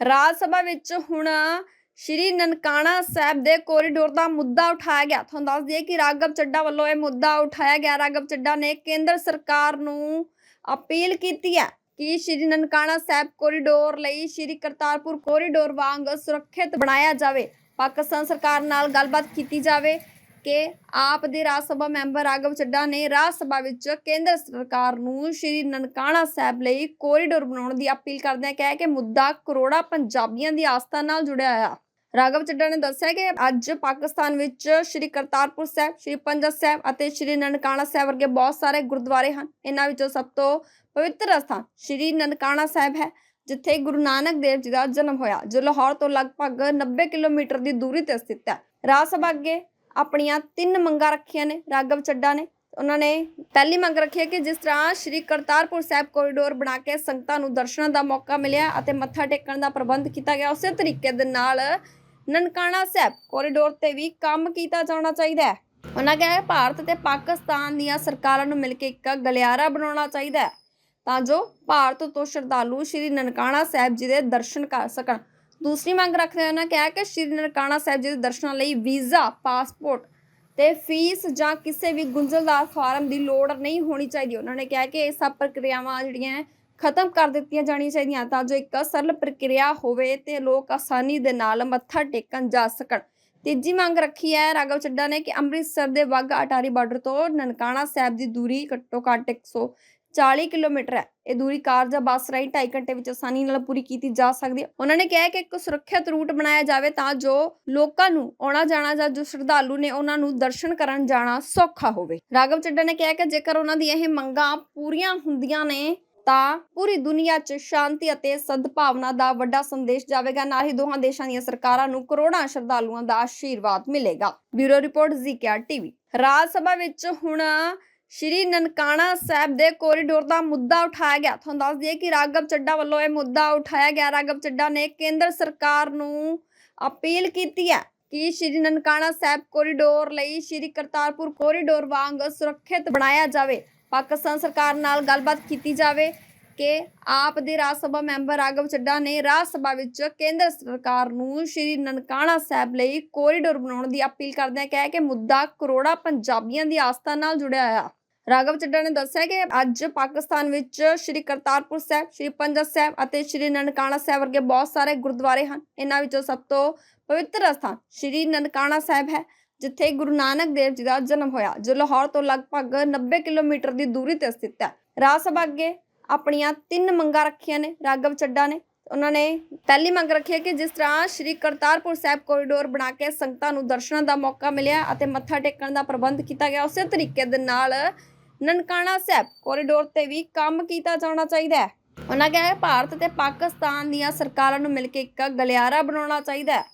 ਰਾਜ ਸਭਾ ਵਿੱਚ ਹੁਣ ਸ਼੍ਰੀ ਨਨਕਾਣਾ ਸਾਹਿਬ ਦੇ ਕੋਰੀਡੋਰ ਦਾ ਮੁੱਦਾ ਉਠਾਇਆ ਗਿਆ। ਤੁਹਾਨੂੰ ਦੱਸ ਦਈਏ ਕਿ ਰਾਘਵ ਚੱਡਾ ਵੱਲੋਂ ਇਹ ਮੁੱਦਾ ਉਠਾਇਆ ਗਿਆ। ਰਾਘਵ ਚੱਡਾ ਨੇ ਕੇਂਦਰ ਸਰਕਾਰ ਨੂੰ ਅਪੀਲ ਕੀਤੀ ਹੈ ਕਿ ਸ਼੍ਰੀ ਨਨਕਾਣਾ ਸਾਹਿਬ ਕੋਰੀਡੋਰ ਲਈ ਸ਼੍ਰੀ ਕਰਤਾਰਪੁਰ ਕੋਰੀਡੋਰ ਵਾਂਗ ਸੁਰੱਖਿਅਤ ਬਣਾਇਆ ਜਾਵੇ। ਪਾਕਿਸਤਾਨ ਸਰਕਾਰ ਨਾਲ ਗੱਲਬਾਤ ਕੀਤੀ ਜਾਵੇ। ਕਿ ਆਪ ਦੇ ਰਾਜ ਸਭਾ ਮੈਂਬਰ ਰਾਘਵ ਚੱਡਾ ਨੇ ਰਾਜ ਸਭਾ ਵਿੱਚ ਕੇਂਦਰ ਸਰਕਾਰ ਨੂੰ ਸ਼੍ਰੀ ਨਨਕਾਣਾ ਸਾਹਿਬ ਲਈ ਕੋਰੀਡੋਰ ਬਣਾਉਣ ਦੀ ਅਪੀਲ ਕਰਦਿਆਂ ਕਿਹਾ ਕਿ ਮੁੱਦਾ ਕਰੋੜਾਂ ਪੰਜਾਬੀਆਂ ਦੀ ਆਸਥਾ ਨਾਲ ਜੁੜਿਆ ਹੋਇਆ ਰਾਘਵ ਚੱਡਾ ਨੇ ਦੱਸਿਆ ਕਿ ਅੱਜ ਪਾਕਿਸਤਾਨ ਵਿੱਚ ਸ਼੍ਰੀ ਕਰਤਾਰਪੁਰ ਸਾਹਿਬ, ਸ਼੍ਰੀ ਪੰਜਾ ਸਾਹਿਬ ਅਤੇ ਸ਼੍ਰੀ ਨਨਕਾਣਾ ਸਾਹਿਬ ਵਰਗੇ ਬਹੁਤ ਸਾਰੇ ਗੁਰਦੁਆਰੇ ਹਨ। ਇਹਨਾਂ ਵਿੱਚੋਂ ਸਭ ਤੋਂ ਪਵਿੱਤਰ ਸਥਾਨ ਸ਼੍ਰੀ ਨਨਕਾਣਾ ਸਾਹਿਬ ਹੈ, ਜਿੱਥੇ ਗੁਰੂ ਨਾਨਕ ਦੇਵ ਜੀ ਦਾ ਜਨਮ ਹੋਇਆ, ਜੋ ਲਾਹੌਰ ਤੋਂ ਲਗਭਗ 90 ਕਿਲੋਮੀਟਰ ਦੀ ਦੂਰੀ ਤੇ ਸਥਿਤ ਹੈ। ਰਾਜ ਸਭਾ ਅੱਗੇ ਆਪਣੀਆਂ ਤਿੰਨ ਮੰਗਾਂ ਰੱਖੀਆਂ ਨੇ, ਰਾਘਵ ਚੱਡਾ ਨੇ। ਉਹਨਾਂ ਨੇ ਪਹਿਲੀ ਮੰਗ ਰੱਖੀ ਹੈ ਕਿ ਜਿਸ ਤਰ੍ਹਾਂ ਸ਼੍ਰੀ ਕਰਤਾਰਪੁਰ ਸਾਹਿਬ ਕੋਰੀਡੋਰ ਬਣਾ ਕੇ ਸੰਗਤਾਂ ਨੂੰ ਦਰਸ਼ਨਾਂ ਦਾ ਮੌਕਾ ਮਿਲਿਆ ਅਤੇ ਮੱਥਾ ਟੇਕਣ ਦਾ ਪ੍ਰਬੰਧ ਕੀਤਾ ਗਿਆ, ਉਸੇ ਤਰੀਕੇ ਦੇ ਨਾਲ ਨਨਕਾਣਾ ਸਾਹਿਬ ਕੋਰੀਡੋਰ ਤੇ ਵੀ ਕੰਮ ਕੀਤਾ ਜਾਣਾ ਚਾਹੀਦਾ ਹੈ। ਉਹਨਾਂ ਕਿਹਾ ਭਾਰਤ ਤੇ ਪਾਕਿਸਤਾਨ ਦੀਆਂ ਸਰਕਾਰਾਂ ਨੂੰ ਮਿਲ ਕੇ ਇੱਕ ਗਲਿਆਰਾ ਬਣਾਉਣਾ ਚਾਹੀਦਾ ਹੈ ਤਾਂ ਜੋ ਭਾਰਤ ਤੋਂ ਸ਼ਰਧਾਲੂ ਸ਼੍ਰੀ ਨਨਕਾਣਾ ਸਾਹਿਬ ਜੀ ਦੇ ਦਰਸ਼ਨ ਕਰ ਸਕਣ। ਦੂਸਰੀ ਮੰਗ ਰੱਖਦੇ ਉਹਨਾਂ ਕਿਹਾ ਕਿ ਸ਼੍ਰੀ ਨਨਕਾਣਾ ਸਾਹਿਬ ਜੀ ਦੇ ਦਰਸ਼ਨਾਂ ਲਈ ਵੀਜ਼ਾ, ਪਾਸਪੋਰਟ ਤੇ ਫੀਸ ਜਾਂ ਕਿਸੇ ਵੀ ਗੁੰਝਲਦਾਰ ਫਾਰਮ ਦੀ ਲੋੜ ਨਹੀਂ ਹੋਣੀ ਚਾਹੀਦੀ। ਉਹਨਾਂ ਨੇ ਕਿਹਾ ਕਿ ਇਹ ਸਭ ਪ੍ਰਕਿਰਿਆਵਾਂ ਜਿਹੜੀਆਂ ਖਤਮ ਕਰ ਦਿੱਤੀਆਂ ਜਾਣੀਆਂ ਚਾਹੀਦੀਆਂ ਤਾਂ ਜੋ ਇੱਕ ਸਰਲ ਪ੍ਰਕਿਰਿਆ ਹੋਵੇ ਤੇ ਲੋਕ ਆਸਾਨੀ ਦੇ ਨਾਲ ਮੱਥਾ ਟੇਕਣ ਜਾ ਸਕਣ। ਤੀਜੀ ਮੰਗ ਰੱਖੀ ਹੈ ਰਾਘਵ ਚੱਡਾ ਨੇ ਕਿ ਅੰਮ੍ਰਿਤਸਰ ਦੇ ਵਾਹਗਾ ਅਟਾਰੀ ਬਾਰਡਰ ਤੋਂ ਨਨਕਾਣਾ ਸਾਹਿਬ ਦੀ ਦੂਰੀ ਘੱਟੋ ਘੱਟ 140 ਕਿਲੋਮੀਟਰ ਹੈ। ਇਹ ਦੂਰੀ ਕਾਰ ਜਾਂ ਬੱਸ ਰਾਹੀਂ 2.5 ਘੰਟੇ ਵਿੱਚ ਆਸਾਨੀ ਨਾਲ ਪੂਰੀ ਕੀਤੀ ਜਾ ਸਕਦੀ ਹੈ। ਉਹਨਾਂ ਨੇ ਕਿਹਾ ਕਿ ਇੱਕ ਸੁਰੱਖਿਅਤ ਰੂਟ ਬਣਾਇਆ ਜਾਵੇ ਤਾਂ ਜੋ ਲੋਕਾਂ ਨੂੰ ਆਉਣਾ ਜਾਣਾ ਜਾਂ ਜੋ ਸ਼ਰਧਾਲੂ ਨੇ ਉਹਨਾਂ ਨੂੰ ਦਰਸ਼ਨ ਕਰਨ ਜਾਣਾ ਸੌਖਾ ਹੋਵੇ। ਰਾਘਵ ਚੱਡਾ ਨੇ ਕਿਹਾ ਕਿ ਜੇਕਰ ਉਹਨਾਂ ਦੀਆਂ ਇਹ ਮੰਗਾਂ ਪੂਰੀਆਂ ਹੁੰਦੀਆਂ ਨੇ ਤਾਂ ਪੂਰੀ ਦੁਨੀਆ 'ਚ ਸ਼ਾਂਤੀ ਅਤੇ ਸਦਭਾਵਨਾ ਦਾ ਵੱਡਾ ਸੰਦੇਸ਼ ਜਾਵੇਗਾ। ਨਾਲ ਹੀ ਦੋਹਾਂ ਦੇਸ਼ਾਂ ਦੀਆਂ ਸਰਕਾਰਾਂ ਨੂੰ ਕਰੋੜਾਂ ਸ਼ਰਧਾਲੂਆਂ ਦਾ ਆਸ਼ੀਰਵਾਦ ਮਿਲੇਗਾ। Bureau report ZKR TV. Rajya Sabha ਵਿੱਚ ਹੁਣ ਸ਼੍ਰੀ ਨਨਕਾਣਾ ਸਾਹਿਬ ਦੇ ਕੋਰੀਡੋਰ ਦਾ ਮੁੱਦਾ ਉਠਾਇਆ ਗਿਆ। ਤੁਹਾਨੂੰ ਦੱਸ ਦਈਏ ਕਿ ਰਾਘਵ ਚੱਡਾ ਵੱਲੋਂ ਇਹ ਮੁੱਦਾ ਉਠਾਇਆ ਗਿਆ। ਰਾਘਵ ਚੱਡਾ ਨੇ ਕੇਂਦਰ ਸਰਕਾਰ ਨੂੰ ਅਪੀਲ ਕੀਤੀ ਹੈ ਕਿ ਸ਼੍ਰੀ ਨਨਕਾਣਾ ਸਾਹਿਬ ਕੋਰੀਡੋਰ ਲਈ ਸ਼੍ਰੀ ਕਰਤਾਰਪੁਰ ਕੋਰੀਡੋਰ ਵਾਂਗ ਸੁਰੱਖਿਅਤ ਬਣਾਇਆ ਜਾਵੇ। ਪਾਕਿਸਤਾਨ ਸਰਕਾਰ ਨਾਲ ਗੱਲਬਾਤ ਕੀਤੀ ਜਾਵੇ। ਕਿ ਆਪ ਦੇ ਰਾਜ ਸਭਾ ਮੈਂਬਰ ਰਾਘਵ ਚੱਡਾ ਨੇ ਰਾਜ ਸਭਾ ਵਿੱਚ ਕੇਂਦਰ ਸਰਕਾਰ ਨੂੰ ਸ਼੍ਰੀ ਨਨਕਾਣਾ ਸਾਹਿਬ ਲਈ ਕੋਰੀਡੋਰ ਬਣਾਉਣ ਦੀ ਅਪੀਲ ਕਰਦਿਆਂ ਕਿਹਾ ਕਿ ਮੁੱਦਾ ਕਰੋੜਾਂ ਪੰਜਾਬੀਆਂ ਦੀ ਆਸਥਾ ਨਾਲ ਜੁੜਿਆ ਹੋਇਆ ਰਾਘਵ ਚੱਡਾ ਨੇ ਦੱਸਿਆ ਕਿ ਅੱਜ ਪਾਕਿਸਤਾਨ ਵਿੱਚ ਸ਼੍ਰੀ ਕਰਤਾਰਪੁਰ ਸਾਹਿਬ, ਸ਼੍ਰੀ ਪੰਜਾ ਸਾਹਿਬ ਅਤੇ ਸ਼੍ਰੀ ਨਨਕਾਣਾ ਸਾਹਿਬ ਵਰਗੇ ਬਹੁਤ ਸਾਰੇ ਗੁਰਦੁਆਰੇ ਹਨ। ਇਹਨਾਂ ਵਿੱਚੋਂ ਸਭ ਤੋਂ ਪਵਿੱਤਰ ਸਥਾਨ ਸ਼੍ਰੀ ਨਨਕਾਣਾ ਸਾਹਿਬ ਹੈ, ਜਿੱਥੇ ਗੁਰੂ ਨਾਨਕ ਦੇਵ ਜੀ ਦਾ ਜਨਮ ਹੋਇਆ, ਜੋ ਲਾਹੌਰ ਤੋਂ ਲਗਭਗ 90 ਕਿਲੋਮੀਟਰ ਦੀ ਦੂਰੀ ਤੇ ਸਥਿਤ ਹੈ। ਰਾਜ ਸਭਾ ਅੱਗੇ ਆਪਣੀਆਂ ਤਿੰਨ ਮੰਗਾਂ ਰੱਖੀਆਂ ਨੇ ਰਾਘਵ ਚੱਡਾ ਨੇ। ਉਹਨਾਂ ਨੇ ਪਹਿਲੀ ਮੰਗ ਰੱਖੀ ਹੈ ਕਿ ਜਿਸ ਤਰ੍ਹਾਂ ਸ਼੍ਰੀ ਕਰਤਾਰਪੁਰ ਸਾਹਿਬ ਕੋਰੀਡੋਰ ਬਣਾ ਕੇ ਸੰਗਤਾਂ ਨੂੰ ਦਰਸ਼ਨਾਂ ਦਾ ਮੌਕਾ ਮਿਲਿਆ ਅਤੇ ਮੱਥਾ ਟੇਕਣ ਦਾ ਪ੍ਰਬੰਧ ਕੀਤਾ ਗਿਆ, ਉਸੇ ਤਰੀਕੇ ਦੇ ਨਾਲ ਨਨਕਾਣਾ ਸਾਹਿਬ ਕੋਰੀਡੋਰ ਤੇ ਵੀ ਕੰਮ ਕੀਤਾ ਜਾਣਾ ਚਾਹੀਦਾ ਹੈ। ਉਹਨਾਂ ਕਿਹਾ ਭਾਰਤ ਤੇ ਪਾਕਿਸਤਾਨ ਦੀਆਂ ਸਰਕਾਰਾਂ ਨੂੰ ਮਿਲ ਕੇ ਇੱਕ ਗਲਿਆਰਾ ਬਣਾਉਣਾ ਚਾਹੀਦਾ ਹੈ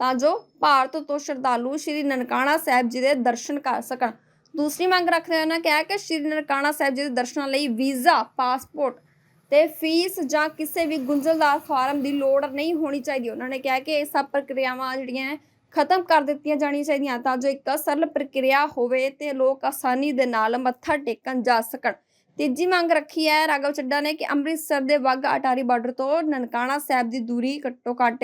ਤਾਂ ਜੋ ਭਾਰਤ ਤੋਂ ਸ਼ਰਧਾਲੂ ਸ਼੍ਰੀ ਨਨਕਾਣਾ ਸਾਹਿਬ ਜੀ ਦੇ ਦਰਸ਼ਨ ਕਰ ਸਕਣ। ਦੂਸਰੀ ਮੰਗ ਰੱਖਦੇ ਉਹਨਾਂ ਕਿਹਾ ਕਿ ਸ਼੍ਰੀ ਨਨਕਾਣਾ ਸਾਹਿਬ ਜੀ ਦੇ ਦਰਸ਼ਨਾਂ ਲਈ ਵੀਜ਼ਾ, ਪਾਸਪੋਰਟ ਤੇ ਫੀਸ ਜਾਂ ਕਿਸੇ ਵੀ ਗੁੰਝਲਦਾਰ ਫਾਰਮ ਦੀ ਲੋੜ ਨਹੀਂ ਹੋਣੀ ਚਾਹੀਦੀ। ਉਹਨਾਂ ਨੇ ਕਿਹਾ ਕਿ ਇਹ ਸਭ ਪ੍ਰਕਿਰਿਆਵਾਂ ਜਿਹੜੀਆਂ ਖਤਮ ਕਰ ਦਿੱਤੀਆਂ ਜਾਣੀਆਂ ਚਾਹੀਦੀਆਂ ਤਾਂ ਜੋ ਇੱਕ ਸਰਲ ਪ੍ਰਕਿਰਿਆ ਹੋਵੇ ਤੇ ਲੋਕ ਆਸਾਨੀ ਦੇ ਨਾਲ ਮੱਥਾ ਟੇਕਣ ਜਾ ਸਕਣ। ਤੀਜੀ ਮੰਗ ਰੱਖੀ ਹੈ ਰਾਘਵ ਚੱਡਾ ਨੇ ਕਿ ਅੰਮ੍ਰਿਤਸਰ ਦੇ ਵਾਹਗਾ ਅਟਾਰੀ ਬਾਰਡਰ ਤੋਂ ਨਨਕਾਣਾ ਸਾਹਿਬ ਦੀ ਦੂਰੀ ਘੱਟੋ ਘੱਟ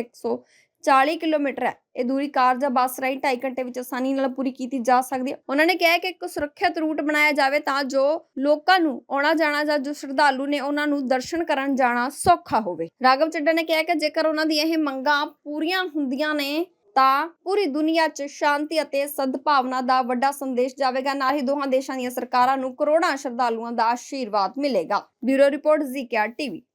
140 ਕਿਲੋਮੀਟਰ ਹੈ। ਇਹ ਦੂਰੀ ਕਾਰ ਜਾਂ ਬੱਸ ਰਾਹੀਂ 2.5 ਘੰਟੇ ਵਿੱਚ ਆਸਾਨੀ ਨਾਲ ਪੂਰੀ ਕੀਤੀ ਜਾ ਸਕਦੀ ਹੈ। ਉਹਨਾਂ ਨੇ ਕਿਹਾ ਕਿ ਇੱਕ ਸੁਰੱਖਿਅਤ ਰੂਟ ਬਣਾਇਆ ਜਾਵੇ ਤਾਂ ਜੋ ਲੋਕਾਂ ਨੂੰ ਆਉਣਾ ਜਾਣਾ ਜਾਂ ਜੋ ਸ਼ਰਧਾਲੂ ਨੇ ਉਹਨਾਂ ਨੂੰ ਦਰਸ਼ਨ ਕਰਨ ਜਾਣਾ ਸੌਖਾ ਹੋਵੇ। ਰਾਘਵ ਚੱਡਾ ਨੇ ਕਿਹਾ ਕਿ ਜੇਕਰ ਉਹਨਾਂ ਦੀਆਂ ਇਹ ਮੰਗਾਂ ਪੂਰੀਆਂ ਹੁੰਦੀਆਂ ਨੇ ਤਾਂ ਪੂਰੀ ਦੁਨੀਆ 'ਚ ਸ਼ਾਂਤੀ ਅਤੇ ਸਦਭਾਵਨਾ ਦਾ ਵੱਡਾ ਸੰਦੇਸ਼ ਜਾਵੇਗਾ। ਨਾਲ ਹੀ ਦੋਹਾਂ ਦੇਸ਼ਾਂ ਦੀਆਂ ਸਰਕਾਰਾਂ ਨੂੰ ਕਰੋੜਾਂ ਸ਼ਰਧਾਲੂਆਂ ਦਾ ਆਸ਼ੀਰਵਾਦ ਮਿਲੇਗਾ। Bureau report, ZKR TV.